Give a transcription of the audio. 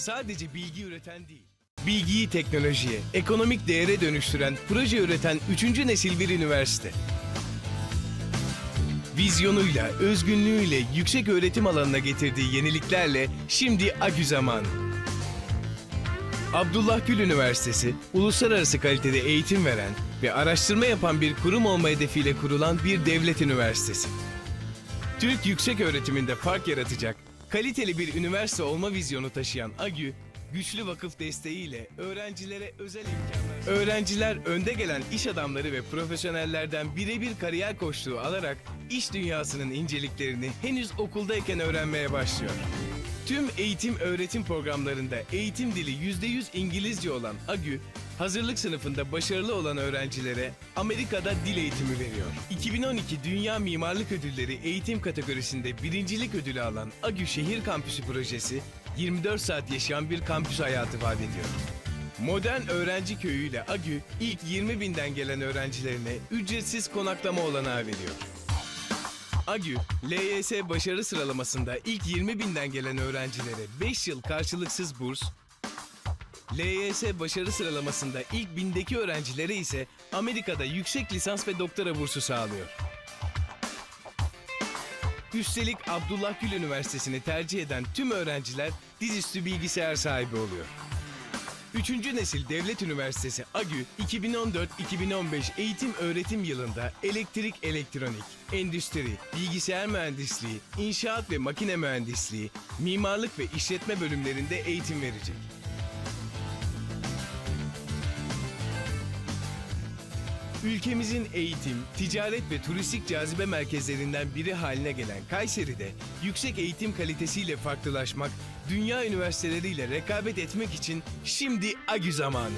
sadece bilgi üreten değil. Bilgiyi teknolojiye, ekonomik değere dönüştüren, proje üreten 3. nesil bir üniversite. Vizyonuyla, özgünlüğüyle yüksek öğretim alanına getirdiği yeniliklerle şimdi AGÜ zamanı. Abdullah Gül Üniversitesi, uluslararası kalitede eğitim veren ve araştırma yapan bir kurum olma hedefiyle kurulan bir devlet üniversitesi. Türk yüksek öğretiminde fark yaratacak, kaliteli bir üniversite olma vizyonu taşıyan AGÜ, güçlü vakıf desteğiyle öğrencilere özel imkanlar... Öğrenciler önde gelen iş adamları ve profesyonellerden birebir kariyer koçluğu alarak iş dünyasının inceliklerini henüz okuldayken öğrenmeye başlıyor. Tüm eğitim öğretim programlarında eğitim dili %100 İngilizce olan AGÜ, hazırlık sınıfında başarılı olan öğrencilere Amerika'da dil eğitimi veriyor. 2012 Dünya Mimarlık Ödülleri eğitim kategorisinde birincilik ödülü alan AGÜ Şehir Kampüsü projesi, 24 saat yaşayan bir kampüs hayatı vaat ediyor. Modern Öğrenci Köyü ile AGÜ, ilk 20 binden gelen öğrencilerine ücretsiz konaklama olanağı veriyor. AGÜ, LYS başarı sıralamasında ilk 20 binden gelen öğrencilere 5 yıl karşılıksız burs, LYS başarı sıralamasında ilk bindeki öğrencilere ise Amerika'da yüksek lisans ve doktora bursu sağlıyor. Üstelik Abdullah Gül Üniversitesi'ni tercih eden tüm öğrenciler dizüstü bilgisayar sahibi oluyor. Üçüncü nesil devlet üniversitesi AGÜ 2014-2015 eğitim öğretim yılında elektrik elektronik, endüstri, bilgisayar mühendisliği, inşaat ve makine mühendisliği, mimarlık ve işletme bölümlerinde eğitim verecek. Ülkemizin eğitim, ticaret ve turistik cazibe merkezlerinden biri haline gelen Kayseri'de yüksek eğitim kalitesiyle farklılaşmak, dünya üniversiteleriyle rekabet etmek için şimdi AGÜ zamanı.